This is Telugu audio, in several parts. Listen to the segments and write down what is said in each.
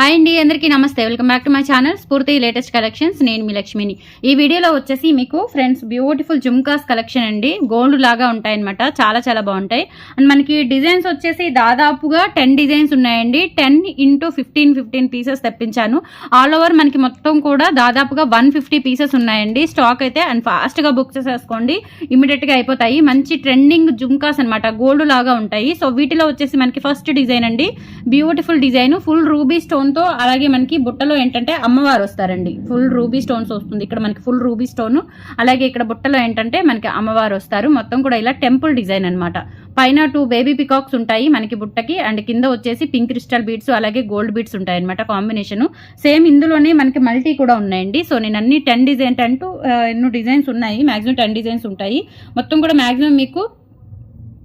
హాయ్ అండి అందరికీ నమస్తే. Welcome back to my channel Spoorthi latest collections నేను మీ లక్ష్మిని. ఈ వీడియోలో వచ్చేసి మీకు ఫ్రెండ్స్ బ్యూటిఫుల్ జుమ్కాస్ కలెక్షన్ అండి. గోల్డ్ లాగా ఉంటాయన్నమాట. చాలా చాలా బాగుంటాయి. అండ్ మనకి డిజైన్స్ వచ్చేసి దాదాపుగా టెన్ డిజైన్స్ ఉన్నాయండి. Ten into fifteen fifteen pieces తెప్పించాను. ఆల్ ఓవర్ మనకి మొత్తం కూడా దాదాపుగా వన్ ఫిఫ్టీ పీసెస్ ఉన్నాయండి. స్టాక్ అయితే అండ్ ఫాస్ట్గా బుక్ చేసేసుకోండి. ఇమీడియట్గా అయిపోతాయి. మంచి ట్రెండింగ్ జుమ్కాస్ అనమాట గోల్డ్ లాగా ఉంటాయి. సో వీటిలో వచ్చేసి మనకి ఫస్ట్ డిజైన్ అండి. Beautiful design full ruby stone స్టోన్తో అలాగే మనకి బుట్టలో ఏంటంటే అమ్మవారు వస్తారండి. ఫుల్ రూబీ స్టోన్స్ వస్తుంది. ఇక్కడ మనకి ఫుల్ రూబీ స్టోన్ అలాగే ఇక్కడ బుట్టలో ఏంటంటే మనకి అమ్మవారు వస్తారు. మొత్తం కూడా ఇలా టెంపుల్ డిజైన్ అన్నమాట. పైన టూ బేబీ పికాక్స్ ఉంటాయి మనకి బుట్టకి. అండ్ కింద వచ్చేసి పింక్ క్రిస్టల్ బీడ్స్ అలాగే గోల్డ్ బీడ్స్ ఉంటాయి అనమాట కాంబినేషన్. సేమ్ ఇందులోనే మనకి మల్టీ కూడా ఉన్నాయండి. సో నేను అన్ని టెన్ డిజైన్ టెన్ టు ఎన్నో డిజైన్స్ ఉన్నాయి. మాక్సిమం టెన్ డిజైన్స్ ఉంటాయి. మొత్తం కూడా మాక్సిమం మీకు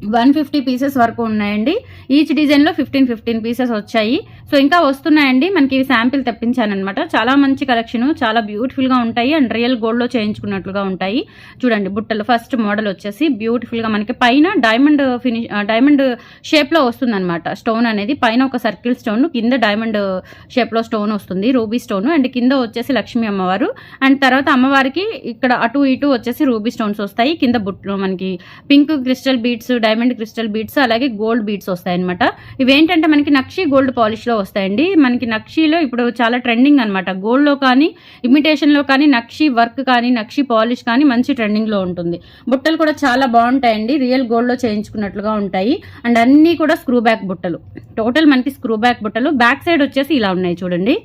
వన్ ఫిఫ్టీ పీసెస్ వరకు ఉన్నాయండి. ఈచ్ డిజైన్లో ఫిఫ్టీన్ ఫిఫ్టీన్ పీసెస్ వచ్చాయి. సో ఇంకా వస్తున్నాయండి. మనకి శాంపిల్ తెప్పించానమాట చాలా మంచి కలెక్షన్ చాలా బ్యూటిఫుల్గా ఉంటాయి. అండ్ రియల్ గోల్డ్లో చేయించుకున్నట్లుగా ఉంటాయి. చూడండి బుట్టలు ఫస్ట్ మోడల్ వచ్చేసి బ్యూటిఫుల్గా మనకి పైన డైమండ్ ఫినిష్ డైమండ్ షేప్లో వస్తుందన్నమాట. స్టోన్ అనేది పైన ఒక సర్కిల్ స్టోన్ కింద డైమండ్ షేప్లో స్టోన్ వస్తుంది. Ruby stone. అండ్ కింద వచ్చేసి లక్ష్మీ అమ్మవారు. అండ్ తర్వాత అమ్మవారికి ఇక్కడ అటు ఇటు వచ్చేసి రూబీ స్టోన్స్ వస్తాయి. కింద బుట్టలు మనకి pink crystal beads diamond crystal beads అలాగే గోల్డ్ బీడ్స్ వస్తాయి అనమాట ఇవేంటంటే మనకి నక్షి గోల్డ్ పాలిష్లో వస్తాయండి. మనకి నక్షిలో ఇప్పుడు చాలా ట్రెండింగ్ అనమాట గోల్డ్లో కానీ ఇమిటేషన్లో కానీ నక్షి వర్క్ కానీ నక్షి పాలిష్ కానీ మంచి ట్రెండింగ్లో ఉంటుంది. బుట్టలు కూడా చాలా బాగుంటాయండి. రియల్ గోల్డ్లో చేయించుకున్నట్లుగా ఉంటాయి. అండ్ అన్నీ కూడా స్క్రూ బ్యాక్ బుట్టలు. టోటల్ మనకి స్క్రూ బ్యాక్ బుట్టలు. బ్యాక్ సైడ్ వచ్చేసి ఇలా ఉన్నాయి చూడండి.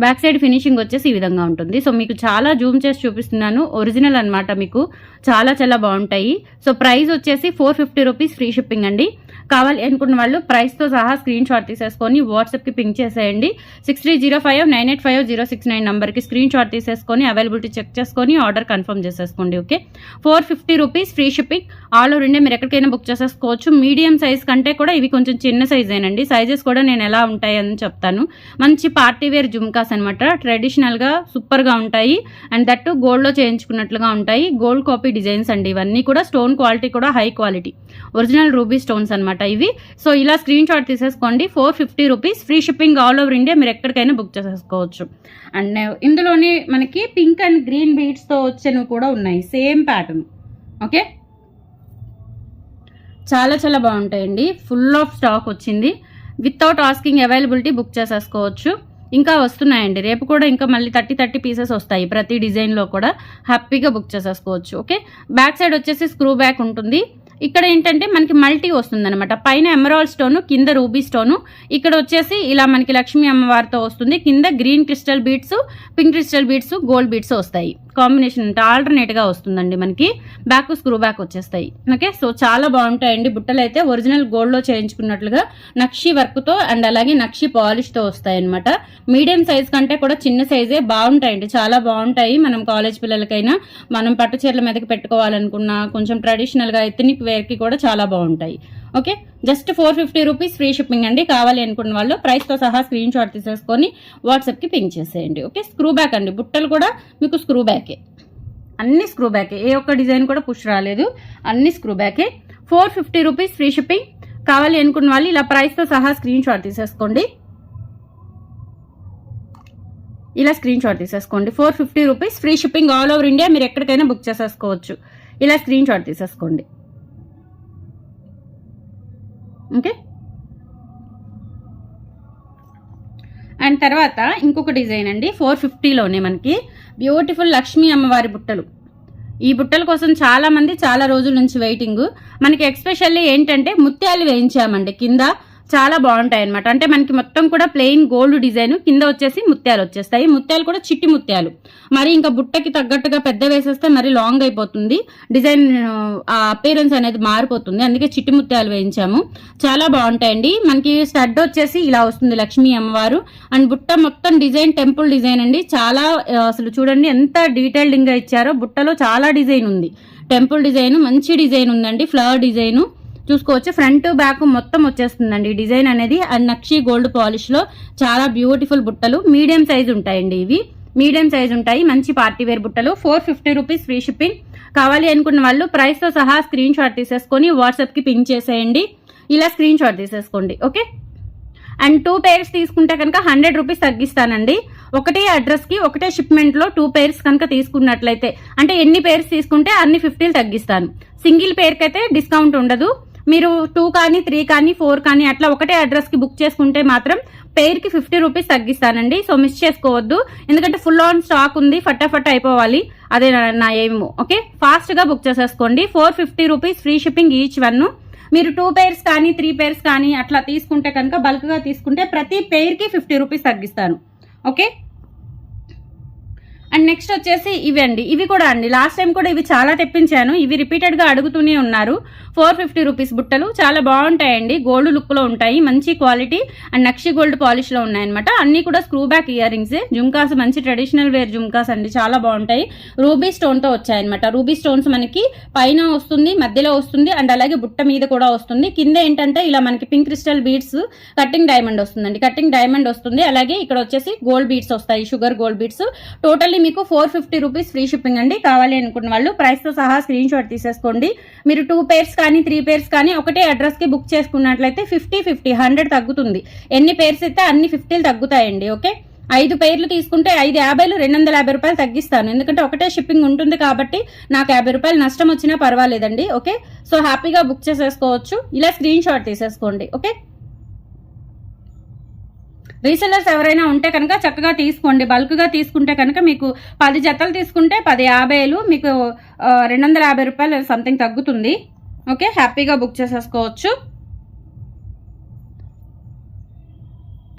బ్యాక్ సైడ్ ఫినిషింగ్ వచ్చేసి ఈ విధంగా ఉంటుంది. సో మీకు చాలా జూమ్ చేసి చూపిస్తున్నాను. ఒరిజినల్ అన్నమాట మీకు. చాలా చాలా బాగుంటాయి. సో ప్రైస్ వచ్చేసి four fifty rupees free shipping అండి. కావాలి అనుకున్న వాళ్ళు ప్రైస్తో సహా స్క్రీన్ షాట్ తీసేసుకొని వాట్సాప్కి పింక్ చేసేయండి. Six three zero five nine eight five zero six nine నెంబర్కి స్క్రీన్ షాట్ తీసేసుకొని అవైలబిలిటీ చెక్ చేసుకొని ఆర్డర్ కన్ఫర్మ్ చేసేసుకోండి okay four fifty rupees free shipping all over India మీరు ఎక్కడికైనా బుక్ చేసేసుకోవచ్చు. మీడియం సైజ్ కంటే కూడా ఇవి కొంచెం చిన్న సైజేనండి సైజెస్ కూడా నేను ఎలా ఉంటాయని చెప్తాను. మంచి పార్టీ వేర్ జుమ్కాస్ అనమాట ట్రెడిషనల్గా సూపర్గా ఉంటాయి. అండ్ దట్టు గోల్డ్లో చేయించుకున్నట్లుగా ఉంటాయి. గోల్డ్ కాపీ డిజైన్స్ అండి ఇవన్నీ కూడా. స్టోన్ క్వాలిటీ కూడా high quality original ruby stones అనమాట ఇవి. సో ఇలా స్క్రీన్ షాట్ తీసేసుకోండి. Four fifty rupees free shipping all over India మీరు ఎక్కడికైనా బుక్ చేసేసుకోవచ్చు. అండ్ uh, ఇందులోనే మనకి పింక్ అండ్ గ్రీన్ బీడ్స్తో వచ్చేవి కూడా ఉన్నాయి. సేమ్ ప్యాటర్న్ ఓకే చాలా చాలా బాగుంటాయండి. ఫుల్ ఆఫ్ స్టాక్ వచ్చింది. వితౌట్ ఆస్కింగ్ అవైలబిలిటీ బుక్ చేసేసుకోవచ్చు. ఇంకా వస్తున్నాయండి. రేపు కూడా ఇంకా మళ్ళీ థర్టీ థర్టీ పీసెస్ వస్తాయి ప్రతి డిజైన్లో కూడా. హ్యాపీగా బుక్ చేసేసుకోవచ్చు. ఓకే బ్యాక్ సైడ్ వచ్చేసి స్క్రూ బ్యాక్ ఉంటుంది. ఇక్కడ ఏంటంటే మనకి మల్టీ వస్తుంది అనమాట పైన ఎమరాల్డ్ స్టోన్ కింద రూబీ స్టోన్. ఇక్కడ వచ్చేసి ఇలా మనకి లక్ష్మీ అమ్మవారితో వస్తుంది. కింద green crystal beads pink crystal beads gold beads వస్తాయి. కాంబినేషన్ అంటే ఆల్టర్నేట్గా వస్తుందండి మనకి. బ్యాక్ స్క్రూ బ్యాక్ వచ్చేస్తాయి. ఓకే సో చాలా బాగుంటాయండి. బుట్టలు అయితే ఒరిజినల్ గోల్డ్లో చేయించుకున్నట్లుగా నక్షి వర్క్తో అండ్ అలాగే నక్షి పాలిష్తో వస్తాయి అనమాట మీడియం సైజ్ కంటే కూడా చిన్న సైజే బాగుంటాయండి. చాలా బాగుంటాయి. మనం కాలేజ్ పిల్లలకైనా మనం పట్టు చీరల మీదకి పెట్టుకోవాలనుకున్నా కొంచెం ట్రెడిషనల్గా ఎథనిక్ వేర్కి కూడా చాలా బాగుంటాయి. Okay? Just four fifty rupees free shipping అండి. కావాలి అనుకున్న వాళ్ళు ప్రైస్తో సహా స్క్రీన్ షాట్ తీసేసుకొని వాట్సాప్కి పింక్ చేసేయండి. ఓకే? స్క్రూ బ్యాక్ అండి. బుట్టలు కూడా మీకు స్క్రూ బ్యాకే అన్ని స్క్రూ బ్యాకే ఏ. ఒక్క డిజైన్ కూడా పుష్ రాలేదు. అన్ని screw బ్యాకే four fifty rupees free shipping. కావాలి అనుకున్న వాళ్ళు ఇలా ప్రైస్తో సహా స్క్రీన్ షాట్ తీసేసుకోండి. ఇలా స్క్రీన్ షాట్ తీసేసుకోండి. Four fifty rupees free shipping all over India మీరు ఎక్కడికైనా బుక్ చేసేసుకోవచ్చు. ఇలా స్క్రీన్ షాట్ తీసేసుకోండి. దాని తర్వాత ఇంకొక డిజైన్ అండి. ఫోర్ ఫిఫ్టీలోనే మనకి బ్యూటిఫుల్ లక్ష్మీ అమ్మవారి బుట్టలు. ఈ బుట్టల కోసం చాలామంది చాలా రోజుల నుంచి వెయిటింగ్ మనకి ఎక్స్పెషల్లీ ఏంటంటే ముత్యాలు వేయించామండి. కింద చాలా బాగుంటాయి అనమాట అంటే మనకి మొత్తం కూడా ప్లెయిన్ గోల్డ్ డిజైన్ కింద వచ్చేసి ముత్యాలు వచ్చేస్తాయి. ముత్యాలు కూడా చిట్టి ముత్యాలు. మరి ఇంకా బుట్టకి తగ్గట్టుగా పెద్ద వేసేస్తే మరి లాంగ్ అయిపోతుంది. డిజైన్ ఆ అపీరెన్స్ అనేది మారిపోతుంది. అందుకే చిట్టి ముత్యాలు వేయించాము. చాలా బాగుంటాయండి. మనకి స్టడ్ వచ్చేసి ఇలా వస్తుంది లక్ష్మీ అమ్మవారు. అండ్ బుట్ట మొత్తం డిజైన్ టెంపుల్ డిజైన్ అండి. చాలా అసలు చూడండి ఎంత డీటెయిల్డ్గా ఇచ్చారో. బుట్టలో చాలా డిజైన్ ఉంది. టెంపుల్ డిజైన్ మంచి డిజైన్ ఉందండి. ఫ్లవర్ డిజైన్ చూసుకోవచ్చు. ఫ్రంట్ బ్యాక్ మొత్తం వచ్చేస్తుందండి. డిజైన్ అనేది అండ్ నక్షి గోల్డ్ పాలిష్లో చాలా బ్యూటిఫుల్ బుట్టలు. మీడియం సైజ్ ఉంటాయండి ఇవి. మీడియం సైజ్ ఉంటాయి. మంచి పార్టీ వేర్ బుట్టలు. Four fifty rupees free shipping. కావాలి అనుకున్న వాళ్ళు ప్రైస్తో సహా స్క్రీన్ షాట్ తీసేసుకొని వాట్సాప్కి పింక్ చేసేయండి. ఇలా స్క్రీన్ షాట్ తీసేసుకోండి. ఓకే? అండ్ టూ పేర్స్ తీసుకుంటే కనుక హండ్రెడ్ రూపీస్ తగ్గిస్తానండి. ఒకటే అడ్రస్కి ఒకటే షిప్మెంట్లో టూ పేర్స్ కనుక తీసుకున్నట్లయితే అంటే ఎన్ని పేర్స్ తీసుకుంటే అన్ని ఫిఫ్టీలు తగ్గిస్తాను. సింగిల్ పేర్కి అయితే డిస్కౌంట్ ఉండదు. మీరు టూ కానీ త్రీ కానీ ఫోర్ కానీ అట్లా ఒకటే అడ్రస్కి బుక్ చేసుకుంటే మాత్రం పెయిర్కి ఫిఫ్టీ రూపీస్ తగ్గిస్తానండి. సో మిస్ చేసుకోవద్దు. ఎందుకంటే ఫుల్ ఆన్ స్టాక్ ఉంది ఫటాఫట్ అయిపోవాలి. అదే నా- నా ఏమో ఓకే? ఫాస్ట్గా బుక్ చేసేసుకోండి. Four fifty rupees free shipping each one. మీరు టూ పేర్స్ కానీ త్రీ పేర్స్ కానీ అట్లా తీసుకుంటే కనుక బల్క్గా తీసుకుంటే ప్రతి పేర్కి ఫిఫ్టీ రూపీస్ తగ్గిస్తాను. ఓకే? అండ్ నెక్స్ట్ వచ్చేసి ఇవి అండి. ఇవి కూడా అండి. లాస్ట్ టైం కూడా ఇవి చాలా తెప్పించాను. ఇవి రిపీటెడ్గా అడుగుతూనే ఉన్నారు. ఫోర్ ఫిఫ్టీ రూపీస్ బుట్టలు. చాలా బాగుంటాయండి. గోల్డ్ లుక్లో ఉంటాయి. మంచి క్వాలిటీ అండ్ నక్షి గోల్డ్ పాలిష్లో ఉన్నాయన్నమాట. అన్నీ కూడా screw back ear rings jhumkas మంచి ట్రెడిషనల్ వేర్ జుమ్కాస్ అండి. చాలా బాగుంటాయి. రూబీ స్టోన్తో వచ్చాయన్నమాట. రూబీ స్టోన్స్ మనకి పైన వస్తుంది మధ్యలో వస్తుంది అండ్ అలాగే బుట్ట మీద కూడా వస్తుంది. కింద ఏంటంటే ఇలా మనకి pink crystal beads cutting diamond వస్తుందండి. కటింగ్ డైమండ్ వస్తుంది. అలాగే ఇక్కడ వచ్చేసి గోల్డ్ బీడ్స్ వస్తాయి. షుగర్ గోల్డ్ బీడ్స్ టోటల్లీ మీకు four fifty rupees free shipping అండి. కావాలి అనుకున్న వాళ్ళు ప్రైస్తో సహా స్క్రీన్ షాట్ తీసేసుకోండి. మీరు టూ పేర్స్ కానీ త్రీ పేర్స్ కానీ ఒకటే అడ్రస్కి బుక్ చేసుకున్నట్లయితే ఫిఫ్టీ ఫిఫ్టీ హండ్రెడ్ తగ్గుతుంది. ఎన్ని పేర్స్ అయితే అన్ని ఫిఫ్టీలు తగ్గుతాయండి ఓకే? ఐదు పేర్లు తీసుకుంటే ఐదు యాభైలు రెండు వందల యాభై రూపాయలు తగ్గిస్తాను. ఎందుకంటే ఒకటే షిప్పింగ్ ఉంటుంది కాబట్టి నాకు యాభై రూపాయలు నష్టం వచ్చినా పర్వాలేదండి ఓకే? సో హ్యాపీగా బుక్ చేసేసుకోవచ్చు. ఇలా స్క్రీన్ షాట్ తీసేసుకోండి ఓకే? రీసెలర్స్ ఎవరైనా ఉంటే కనుక చక్కగా తీసుకోండి. బల్క్గా తీసుకుంటే కనుక మీకు పది జతలు తీసుకుంటే పది యాభైలు మీకు రెండు వందల యాభై రూపాయలు సంథింగ్ తగ్గుతుంది. ఓకే? హ్యాపీగా బుక్ చేసేసుకోవచ్చు.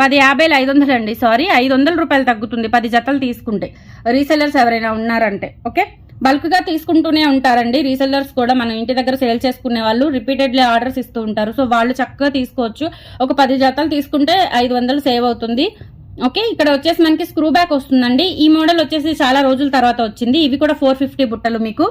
పది యాభైలు ఐదు వందలు అండి సారీ. ఐదు వందల రూపాయలు తగ్గుతుంది పది జతలు తీసుకుంటే. రీసెలర్స్ ఎవరైనా ఉన్నారంటే ఓకే? బల్క్గా తీసుకుంటూనే ఉంటారండి. రీసెల్లర్స్ కూడా మనం ఇంటి దగ్గర సేల్ చేసుకునే వాళ్ళు రిపీటెడ్లీ ఆర్డర్స్ ఇస్తూ ఉంటారు. సో వాళ్ళు చక్కగా తీసుకోవచ్చు. ఒక పది జతలు తీసుకుంటే ఐదు వందలు సేవ్ అవుతుంది. ఓకే? ఇక్కడ వచ్చేసి మనకి స్క్రూ బ్యాక్ వస్తుందండి. ఈ మోడల్ వచ్చేసి చాలా రోజుల తర్వాత వచ్చింది. ఇవి కూడా ఫోర్ ఫిఫ్టీ బుట్టలు మీకు.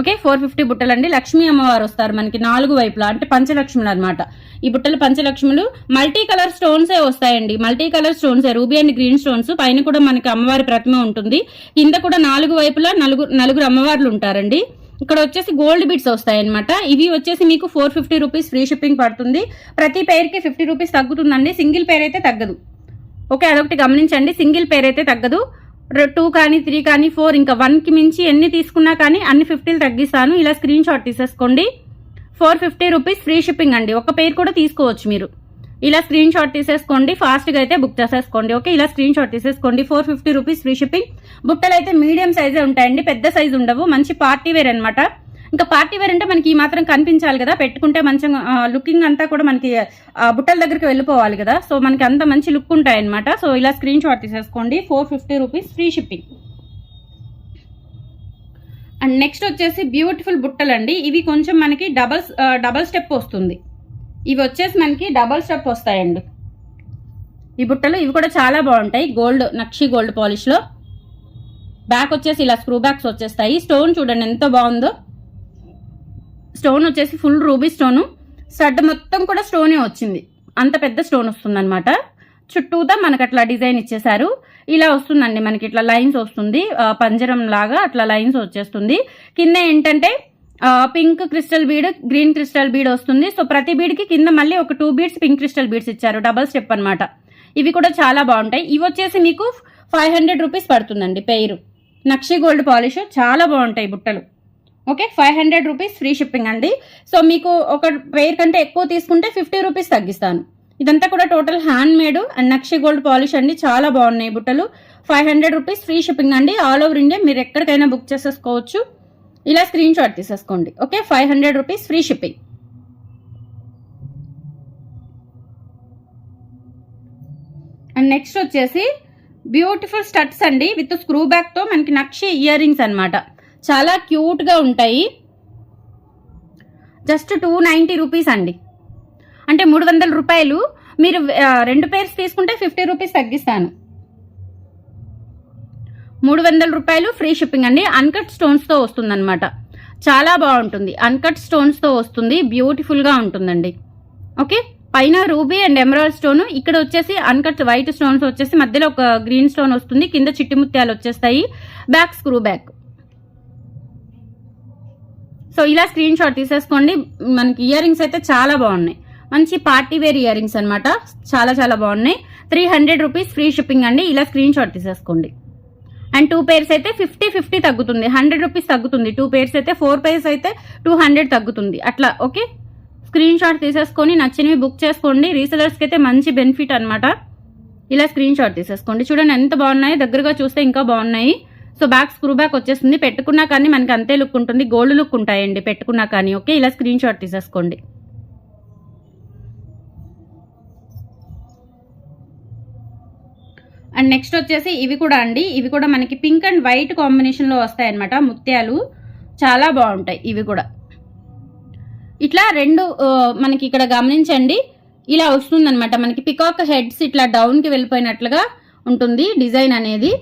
ఓకే? ఫోర్ ఫిఫ్టీ బుట్టలు అండి లక్ష్మీ అమ్మవారు వస్తారు మనకి నాలుగు వైపులా అంటే పంచలక్ష్ములు అనమాట ఈ బుట్టలు పంచలక్ష్ములు మల్టీ కలర్ స్టోన్సే వస్తాయండి. Multi colour stones ruby and green stones. పైన కూడా మనకి అమ్మవారి ప్రతిమ ఉంటుంది. కింద కూడా నాలుగు వైపులా నలుగురు నలుగురు అమ్మవార్లు ఉంటారండి. ఇక్కడ వచ్చేసి గోల్డ్ బిట్స్ వస్తాయి అనమాట ఇవి వచ్చేసి మీకు four fifty rupees free shipping పడుతుంది. ప్రతి పేరుకి ఫిఫ్టీ రూపీస్ తగ్గుతుందండి. సింగిల్ పేర్ అయితే తగ్గదు. ఓకే? అదొకటి గమనించండి. సింగిల్ పేర్ అయితే తగ్గదు. టూ కానీ త్రీ కానీ ఫోర్ ఇంకా వన్కి మించి ఎన్ని తీసుకున్నా కానీ అన్ని ఫిఫ్టీలు తగ్గిస్తాను. ఇలా స్క్రీన్ షాట్ తీసేసుకోండి. Four fifty rupees free shipping అండి. ఒక పేరు కూడా తీసుకోవచ్చు మీరు. ఇలా స్క్రీన్ షాట్ తీసేసుకోండి. ఫాస్ట్గా అయితే బుక్ చేసేసుకోండి. ఓకే? ఇలా స్క్రీన్ షాట్ తీసేసుకోండి. Four fifty rupees free shipping. బుట్టలు అయితే మీడియం సైజే ఉంటాయండి. పెద్ద సైజు ఉండవు. మంచి పార్టీ వేర్ అనమాట ఇంకా పార్టీ వేర్ అంటే మనకి ఈ మాత్రం కనిపించాలి కదా పెట్టుకుంటే మంచిగా లుకింగ్ అంతా కూడా మనకి బుట్టల దగ్గరికి వెళ్ళిపోవాలి కదా. సో మనకి అంత మంచి లుక్ ఉంటాయి అనమాట సో ఇలా స్క్రీన్ షాట్ తీసేసుకోండి. Four fifty rupees free shipping. And next వచ్చేసి బ్యూటిఫుల్ బుట్టలు అండి ఇవి కొంచెం మనకి డబల్ డబల్ స్టెప్ వస్తుంది. ఇవి వచ్చేసి మనకి డబల్ స్టెప్ వస్తాయండి. ఈ బుట్టలు ఇవి కూడా చాలా బాగుంటాయి. గోల్డ్ నక్షి గోల్డ్ పాలిష్లో. బ్యాక్ వచ్చేసి ఇలా స్క్రూ బ్యాక్స్ వచ్చేస్తాయి. స్టోన్ చూడండి ఎంత బాగుందో. స్టోన్ వచ్చేసి ఫుల్ రూబీ స్టోను. స్టడ్ మొత్తం కూడా స్టోనే వచ్చింది. అంత పెద్ద స్టోన్ వస్తుంది అనమాట చుట్టూతా మనకి అట్లా డిజైన్ ఇచ్చేసారు ఇలా వస్తుందండి మనకి ఇట్లా లైన్స్ వస్తుంది. పంజరం లాగా అట్లా లైన్స్ వచ్చేస్తుంది. కింద ఏంటంటే pink crystal bead green crystal bead వస్తుంది. సో ప్రతి బీడ్కి కింద మళ్ళీ ఒక two beads pink crystal beads ఇచ్చారు. డబల్ స్టెప్ అనమాట ఇవి కూడా చాలా బాగుంటాయి. ఇవి వచ్చేసి మీకు ఫైవ్ హండ్రెడ్ రూపీస్ పడుతుందండి పేరు నక్షి గోల్డ్ పాలిష్ చాలా బాగుంటాయి బుట్టలు. Okay five hundred rupees free shipping అండి. సో మీకు ఒక పెయిర్ కంటే ఎక్కువ తీసుకుంటే ఫిఫ్టీ రూపీస్ తగ్గిస్తాను. ఇదంతా కూడా total hand made and nakshi gold polish అండి. చాలా బాగున్నాయి బుట్టలు. Five hundred rupees free shipping అండి. ఆల్ ఓవర్ ఇండియా మీరు ఎక్కడికైనా బుక్ చేసేసుకోవచ్చు. ఇలా స్క్రీన్ షాట్ తీసేసుకోండి. Okay five hundred rupees free shipping and next వచ్చేసి బ్యూటిఫుల్ స్టడ్స్ అండి. విత్ స్క్రూ బ్యాక్తో మనకి నక్షి ఇయర్ రింగ్స్ అనమాట చాలా క్యూట్గా ఉంటాయి. జస్ట్ టూ నైంటీ రూపీస్ అండి. అంటే మూడు వందల రూపాయలు మీరు రెండు పేర్స్ తీసుకుంటే ఫిఫ్టీ రూపీస్ తగ్గిస్తాను. మూడు వందల రూపాయలు ఫ్రీ షిప్పింగ్ అండి. అన్కట్ స్టోన్స్తో వస్తుందన్నమాట. చాలా బాగుంటుంది. అన్కట్ స్టోన్స్తో వస్తుంది. బ్యూటిఫుల్గా ఉంటుందండి. ఓకే పైన రూబీ అండ్ ఎమరాల్డ్ స్టోన్ ఇక్కడ వచ్చేసి అన్కట్ వైట్ స్టోన్స్ వచ్చేసి మధ్యలో ఒక గ్రీన్ స్టోన్ వస్తుంది. కింద చిట్టి ముత్యాలు వచ్చేస్తాయి. బ్యాక్ స్క్రూ బ్యాక్ సో ఇలా స్క్రీన్ షాట్ తీసేసుకోండి. మనకి ఇయర్ రింగ్స్ అయితే చాలా బాగున్నాయి. మంచి పార్టీ వేర్ ఇయర్ రింగ్స్ అనమాట చాలా చాలా బాగున్నాయి. Three hundred rupees free shipping అండి. ఇలా స్క్రీన్ షాట్ తీసేసుకోండి. అండ్ టూ పేర్స్ అయితే ఫిఫ్టీ ఫిఫ్టీ తగ్గుతుంది. హండ్రెడ్ రూపీస్ తగ్గుతుంది. టూ పేర్స్ అయితే ఫోర్ పేర్స్ అయితే టూ హండ్రెడ్ తగ్గుతుంది. అట్లా ఓకే స్క్రీన్ షాట్ తీసేసుకొని నచ్చినవి బుక్ చేసుకోండి. రీసెలర్స్కి అయితే మంచి బెనిఫిట్ అనమాట ఇలా స్క్రీన్ షాట్ తీసేసుకోండి. చూడండి ఎంత బాగున్నాయి. దగ్గరగా చూస్తే ఇంకా బాగున్నాయి. సో బ్యాక్ స్క్రూ బ్యాక్ వచ్చేస్తుంది. పెట్టుకున్నా కానీ మనకి అంతే లుక్ ఉంటుంది. గోల్డ్ లుక్ ఉంటాయండి. పెట్టుకున్నా కానీ ఓకే? ఇలా స్క్రీన్ షాట్ తీసేసుకోండి. అండ్ నెక్స్ట్ వచ్చేసి ఇవి కూడా అండి. ఇవి కూడా మనకి పింక్ అండ్ వైట్ కాంబినేషన్లో వస్తాయన్నమాట ముత్యాలు. చాలా బాగుంటాయి ఇవి కూడా. ఇట్లా రెండు మనకి ఇక్కడ గమనించండి. ఇలా వస్తుందన్నమాట. మనకి పికాక్ హెడ్స్ ఇట్లా డౌన్కి వెళ్ళిపోయినట్లుగా ఉంటుంది డిజైన్ అనేది.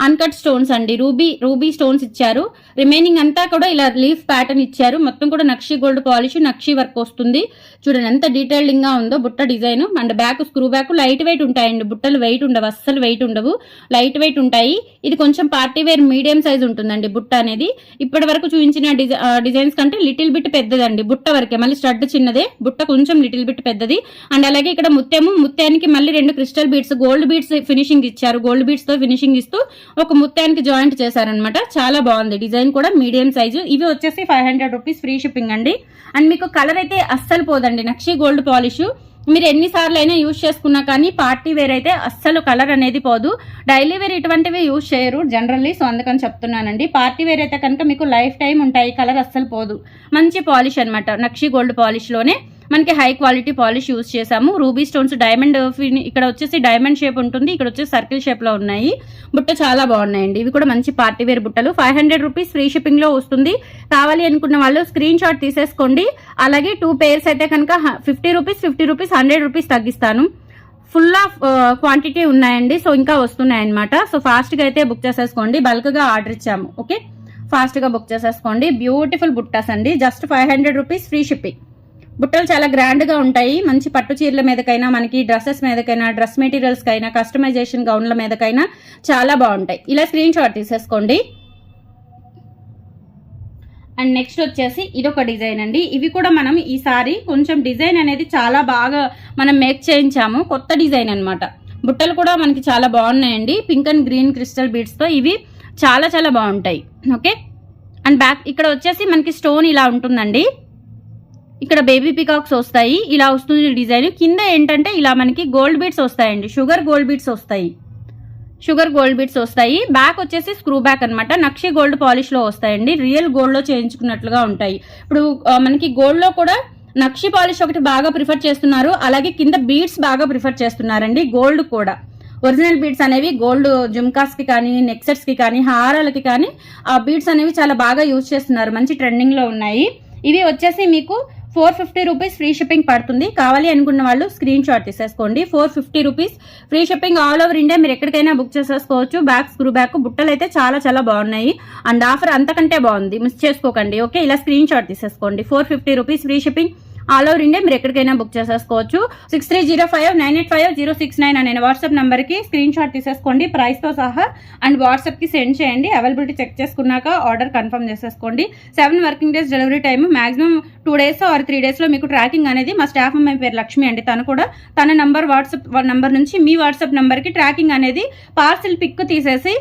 అన్కట్ స్టోన్స్ అండి. రూబీ రూబీ స్టోన్స్ ఇచ్చారు. రిమైనింగ్ అంతా కూడా ఇలా లీఫ్ ప్యాటర్న్ ఇచ్చారు. మొత్తం కూడా నక్షి గోల్డ్ పాలిష్ నక్షి వర్క్ వస్తుంది. చూడండి ఎంత డీటెయిలింగ్గా ఉందో బుట్ట design. And back screw back light weight ఉంటాయండి. బుట్టలు వెయిట్ ఉండవు అస్సలు వెయిట్ ఉండవు. లైట్ వెయిట్ ఉంటాయి. ఇది కొంచెం పార్టీ వేర్ మీడియం సైజ్ ఉంటుందండి బుట్ట అనేది. ఇప్పటి వరకు చూపించిన డిజై డిజైన్స్ కంటే లిటిల్ బిట్ పెద్దదండి బుట్ట వరకే. మళ్ళీ స్టడ్ చిన్నదే. బుట్ట కొంచెం లిటిల్ బిట్ పెద్దది. అండ్ అలాగే ఇక్కడ ముత్యము ముత్యానికి మళ్ళీ రెండు crystal beads gold beads finishing ఇచ్చారు. గోల్డ్ బీడ్స్తో ఫినిషింగ్ ఇస్తూ ఒక ముత్యానికి జాయింట్ చేశారనమాట చాలా బాగుంది. డిజైన్ కూడా మీడియం సైజు. ఇవి వచ్చేసి five hundred rupees free shipping అండి. అండ్ మీకు కలర్ అయితే అస్సలు పోదండి. నక్షి గోల్డ్ పాలిష్. మీరు ఎన్నిసార్లు అయినా యూజ్ చేసుకున్నా కానీ పార్టీ వేర్ అయితే అస్సలు కలర్ అనేది పోదు. డైలీ వేర్ ఇటువంటివి యూజ్ చేయరు జనరల్లీ. సో అందుకని చెప్తున్నానండి. పార్టీ వేర్ అయితే కనుక మీకు లైఫ్ టైం ఉంటాయి. కలర్ అస్సలు పోదు. మంచి పాలిష్ అనమాట నక్షి గోల్డ్ పాలిష్లోనే. మనకి హై క్వాలిటీ పాలిష్ యూస్ చేసాము రూబీ స్టోన్స్ డైమండ్ ఇక్కడ వచ్చేసి డైమండ్ షేప్ ఉంటుంది. ఇక్కడ వచ్చేసి సర్కిల్ షేప్లో ఉన్నాయి. బుట్ట చాలా బాగున్నాయండి. ఇవి కూడా మంచి పార్టీ వేర్ బుట్టలు. ఫైవ్ హండ్రెడ్ రూపీస్ ఫ్రీ షిప్పింగ్లో వస్తుంది. కావాలి అనుకున్న వాళ్ళు స్క్రీన్ షాట్ తీసేసుకోండి. అలాగే టూ పేర్స్ అయితే కనుక fifty rupees fifty rupees hundred rupees తగ్గిస్తాను. ఫుల్ ఆఫ్ క్వాంటిటీ ఉన్నాయండి. సో ఇంకా వస్తున్నాయి అనమాట సో ఫాస్ట్గా అయితే బుక్ చేసేసుకోండి. బల్క్గా ఆర్డర్ ఇచ్చాము. ఓకే ఫాస్ట్గా బుక్ చేసేసుకోండి. బ్యూటిఫుల్ బుట్టాస్ అండి. Just five hundred rupees free shipping బుట్టలు చాలా గ్రాండ్గా ఉంటాయి. మంచి పట్టు చీరల మీదకైనా మనకి డ్రెస్సెస్ మీదకైనా డ్రెస్ మెటీరియల్స్కైనా కస్టమైజేషన్ గౌన్ల మీదకైనా చాలా బాగుంటాయి. ఇలా స్క్రీన్ షాట్ తీసేసుకోండి. అండ్ నెక్స్ట్ వచ్చేసి ఇదొక డిజైన్ అండి. ఇవి కూడా మనం ఈసారి కొంచెం డిజైన్ అనేది చాలా బాగా మనం మేక్ చేయించాము. కొత్త డిజైన్ అనమాట బుట్టలు కూడా మనకి చాలా బాగున్నాయండి. పింక్ అండ్ గ్రీన్ క్రిస్టల్ బీడ్స్తో ఇవి చాలా చాలా బాగుంటాయి. ఓకే? అండ్ బ్యాక్ ఇక్కడ వచ్చేసి మనకి స్టోన్ ఇలా ఉంటుందండి. ఇక్కడ బేబీ పికాక్స్ వస్తాయి. ఇలా వస్తుంది డిజైన్ కింద ఏంటంటే ఇలా మనకి గోల్డ్ బీడ్స్ వస్తాయండి. షుగర్ గోల్డ్ బీడ్స్ వస్తాయి. షుగర్ గోల్డ్ బీడ్స్ వస్తాయి. బ్యాక్ వచ్చేసి స్క్రూ బ్యాక్ అనమాట నక్షి గోల్డ్ పాలిష్లో వస్తాయండి. రియల్ గోల్డ్లో చేయించుకున్నట్లుగా ఉంటాయి. ఇప్పుడు మనకి గోల్డ్లో కూడా నక్షి పాలిష్ ఒకటి బాగా ప్రిఫర్ చేస్తున్నారు. అలాగే కింద బీడ్స్ బాగా ప్రిఫర్ చేస్తున్నారండి. గోల్డ్ కూడా. ఒరిజినల్ బీడ్స్ అనేవి గోల్డ్ జుమ్కాస్కి కానీ నెక్సెట్స్కి కానీ హారాలకి కానీ ఆ బీడ్స్ అనేవి చాలా బాగా యూజ్ చేస్తున్నారు. మంచి ట్రెండింగ్లో ఉన్నాయి. ఇవి వచ్చేసి మీకు four fifty rupees free shipping పడుతుంది. కావాలి అనుకున్న వాళ్ళు స్క్రీన్ షాట్ తీసేసుకోండి. Four fifty rupees free shipping all over India మీరు ఎక్కడికైనా బుక్ చేసేసుకోవచ్చు. బ్యాగ్ స్క్రూ బ్యాగ్ బుట్టలు అయితే చాలా చాలా బాగున్నాయి. అండ్ ఆఫర్ అంతకంటే బాగుంది. మిస్ చేసుకోకండి. ఓకే? ఇలా స్క్రీన్ షాట్ తీసేసుకోండి. Four fifty rupees free shipping all over India మీరు ఎక్కడికైనా బుక్ చేసేసుకోవచ్చు. Six three zero five nine eight five zero six nine అనే వాట్సాప్ నెంబర్కి స్క్రీన్ షాట్ తీసేసుకోండి. ప్రైస్తో సహా అండ్ వాట్సాప్కి సెండ్ చేయండి. అవైలబిలిటీ చెక్ చేసుకున్నాక ఆర్డర్ కన్ఫర్మ్ చేసేసుకోండి. Seven working days delivery time maximum two days or three డేస్లో మీకు ట్రాకింగ్ అనేది మా స్టాఫ్ అమ్మాయి పేరు లక్ష్మి అండి. తను కూడా తన నంబర్ వాట్సాప్ నంబర్ నుంచి మీ వాట్సాప్ నెంబర్కి ట్రాకింగ్ అనేది పార్సిల్ పిక్ తీసేసి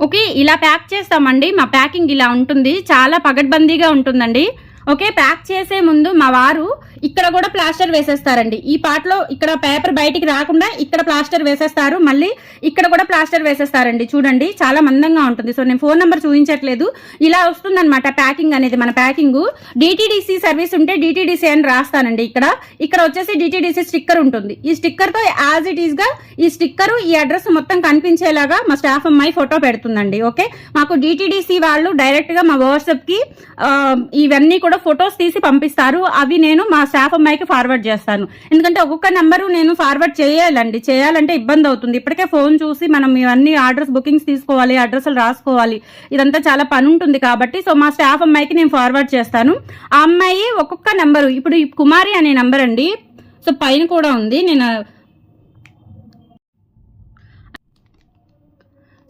ఓకే ఇలా ప్యాక్ చేస్తామండి. మా ప్యాకింగ్ ఇలా ఉంటుంది. చాలా పగడ్బందీగా ఉంటుందండి. ఓకే ప్యాక్ చేసే ముందు మా వారు ఇక్కడ కూడా ప్లాస్టర్ వేసేస్తారండి. ఈ పార్ట్లో ఇక్కడ పేపర్ బయటికి రాకుండా ఇక్కడ ప్లాస్టర్ వేసేస్తారు. మళ్ళీ ఇక్కడ కూడా ప్లాస్టర్ వేసేస్తారండి. చూడండి చాలా మందంగా ఉంటుంది. సో నేను ఫోన్ నెంబర్ చూపించట్లేదు. ఇలా వస్తుందన్నమాట ప్యాకింగ్ అనేది మన ప్యాకింగ్. డిటీడీసీ సర్వీస్ ఉంటే డిటీడీసీ అని రాస్తానండి ఇక్కడ. ఇక్కడ వచ్చేసి డిటీడీసీ స్టిక్కర్ ఉంటుంది. ఈ స్టిక్కర్తో యాజ్ ఇట్ ఈస్గా ఈ స్టిక్కర్ ఈ అడ్రస్ మొత్తం కనిపించేలాగా మా స్టాఫ్ అమ్మాయి ఫోటో పెడుతుందండి. ఓకే? మాకు డిటీడీసీ వాళ్ళు డైరెక్ట్గా మా వాట్సాప్కి ఇవన్నీ కూడా ఫొటోస్ తీసి పంపిస్తారు. అవి నేను మా స్టాఫ్ అమ్మాయికి ఫార్వర్డ్ చేస్తాను. ఎందుకంటే ఒక్కొక్క నెంబరు నేను ఫార్వర్డ్ చేయాలండి. చేయాలంటే ఇబ్బంది అవుతుంది. ఇప్పటికే ఫోన్ చూసి మనం ఇవన్నీ ఆర్డర్స్ బుకింగ్స్ తీసుకోవాలి అడ్రస్లు రాసుకోవాలి. ఇదంతా చాలా పని ఉంటుంది కాబట్టి సో మా స్టాఫ్ అమ్మాయికి నేను ఫార్వర్డ్ చేస్తాను. ఆ అమ్మాయి ఒక్కొక్క నెంబరు ఇప్పుడు కుమారి అనే నెంబర్ అండి. సో పైన కూడా ఉంది. నేను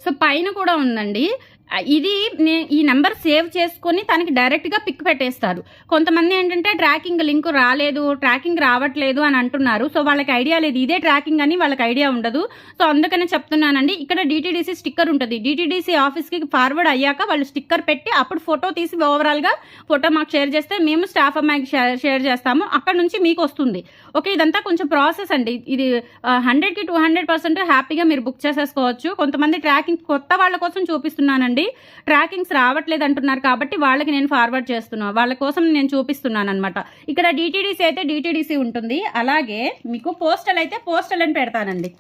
సో పైన కూడా ఉందండి. ఇది ఈ నెంబర్ సేవ్ చేసుకొని తనకి డైరెక్ట్గా పిక్ పెట్టేస్తారు. కొంతమంది ఏంటంటే ట్రాకింగ్ లింక్ రాలేదు ట్రాకింగ్ రావట్లేదు అని అంటున్నారు. సో వాళ్ళకి ఐడియా లేదు. ఇదే ట్రాకింగ్ అని వాళ్ళకి ఐడియా ఉండదు. సో అందుకనే చెప్తున్నానండి. ఇక్కడ డిటీడీసీ స్టిక్కర్ ఉంటుంది. డిటీడీసీ ఆఫీస్కి ఫార్వర్డ్ అయ్యాక వాళ్ళు స్టిక్కర్ పెట్టి అప్పుడు ఫోటో తీసి ఓవరాల్గా ఫోటో మాకు షేర్ చేస్తే మేము స్టాఫ్ అమ్మాయికి షేర్ చేస్తాము. అక్కడ నుంచి మీకు వస్తుంది. ఓకే ఇదంతా కొంచెం ప్రాసెస్ అండి. ఇది హండ్రెడ్కి టూ హండ్రెడ్ పర్సెంట్ హ్యాపీగా మీరు బుక్ చేసేసుకోవచ్చు. కొంతమంది ట్రాకింగ్ కొత్త వాళ్ళ కోసం చూపిస్తున్నానండి. ట్రాకింగ్స్ రావట్లేదు అంటున్నారు కాబట్టి వాళ్ళకి నేను ఫార్వర్డ్ చేస్తున్నాను వాళ్ళ కోసం నేను చూపిస్తున్నాను అనమాట ఇక్కడ డిటీడీసీ అయితే డిటీడీసీ ఉంటుంది. అలాగే మీకు పోస్టల్ అయితే పోస్టల్ అని పెడతానండి.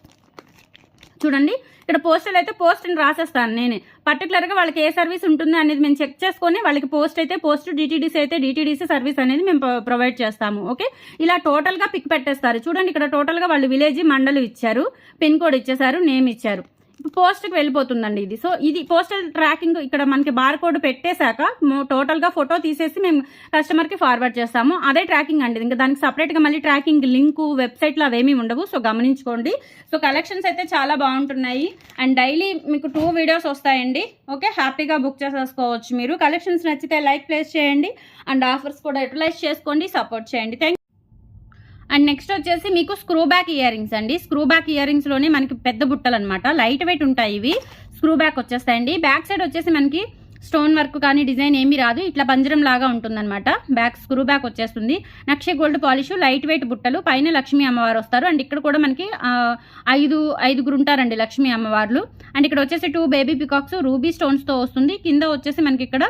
చూడండి. ఇక్కడ పోస్టల్ అయితే పోస్ట్ అని రాసేస్తాను నేనే. పర్టికులర్గా వాళ్ళకి ఏ సర్వీస్ ఉంటుంది అనేది మేము చెక్ చేసుకొని వాళ్ళకి పోస్ట్ అయితే పోస్ట్ డిటీడీసీ అయితే డిటీడీసీ సర్వీస్ అనేది మేము ప్రొవైడ్ చేస్తాము. ఓకే? ఇలా టోటల్గా పిక్ పెట్టేస్తారు. చూడండి. ఇక్కడ టోటల్గా వాళ్ళు విలేజ్ మండలు ఇచ్చారు. పిన్ కోడ్ ఇచ్చేసారు నేమ్ ఇచ్చారు. పోస్ట్కి వెళ్ళిపోతుందండి ఇది. సో ఇది పోస్టల్ ట్రాకింగ్ ఇక్కడ మనకి బార్ కోడ్ పెట్టేశాక టోటల్గా ఫోటో తీసేసి మేము కస్టమర్కి ఫార్వర్డ్ చేస్తాము. అదే ట్రాకింగ్ అండి. ఇంకా దానికి సపరేట్గా మళ్ళీ ట్రాకింగ్ లింకు వెబ్సైట్లో అవేమీ ఉండవు. సో గమనించుకోండి. సో కలెక్షన్స్ అయితే చాలా బాగుంటున్నాయి. అండ్ డైలీ మీకు టూ వీడియోస్ వస్తాయండి. ఓకే? హ్యాపీగా బుక్ చేసేసుకోవచ్చు మీరు. కలెక్షన్స్ నచ్చితే లైక్ ప్లేస్ చేయండి. అండ్ ఆఫర్స్ కూడా యూటిలైజ్ చేసుకోండి. సపోర్ట్ చేయండి. థ్యాంక్ అండ్ నెక్స్ట్ వచ్చేసి మీకు స్క్రూ బ్యాక్ ఇయర్ రింగ్స్ అండి. స్క్రూ బ్యాక్ ఇయర్ రింగ్స్లోనే మనకి పెద్ద బుట్టలు అనమాట లైట్ వెయిట్ ఉంటాయి ఇవి. స్క్రూ బ్యాక్ వచ్చేస్తాయండి. బ్యాక్ సైడ్ వచ్చేసి మనకి స్టోన్ వర్క్ కానీ డిజైన్ ఏమీ రాదు. ఇట్లా పంజరం లాగా ఉంటుందన్నమాట. బ్యాక్ స్క్రూ బ్యాక్ వచ్చేస్తుంది. నక్షి గోల్డ్ పాలిష్ లైట్ వెయిట్ బుట్టలు. పైన లక్ష్మీ అమ్మవారు వస్తారు. అండ్ ఇక్కడ కూడా మనకి ఐదు ఐదుగురు ఉంటారండి లక్ష్మీ అమ్మవార్లు. అండ్ ఇక్కడ వచ్చేసి టూ బేబీ పికాక్స్ రూబీ స్టోన్స్తో వస్తుంది. కింద వచ్చేసి మనకి ఇక్కడ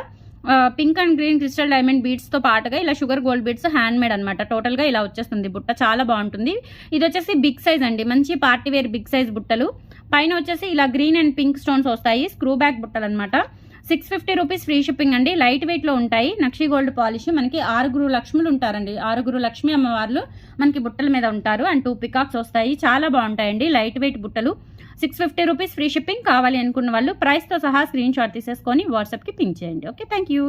pink and green crystal diamond బీడ్స్తో పాటుగా ఇలా sugar gold beads hand made అనమాట టోటల్గా ఇలా వచ్చేస్తుంది బుట్ట. చాలా బాగుంటుంది. ఇది వచ్చేసి బిగ్ సైజ్ అండి. మంచి పార్టీ వేర్ బిగ్ సైజ్ బుట్టలు. పైన వచ్చేసి ఇలా గ్రీన్ అండ్ పింక్ స్టోన్స్ వస్తాయి. స్క్రూ బ్యాక్ బుట్టలు అనమాట six fifty rupees free shipping అండి. లైట్ వెయిట్లో ఉంటాయి. నక్షి గోల్డ్ పాలిష్. మనకి ఆరుగురు లక్ష్ములు ఉంటారండి. ఆరుగురు లక్ష్మీ అమ్మవార్లు మనకి బుట్టల మీద ఉంటారు. అండ్ టూ పికాక్స్ వస్తాయి. చాలా బాగుంటాయండి. లైట్ వెయిట్ బుట్టలు. Six fifty rupees free shipping కావాలి అనుకున్న వాళ్ళు ప్రైస్తో సహా స్క్రీన్ షాట్ తీసేసుకొని వాట్సాప్కి పింక్ చేయండి. Okay thank you.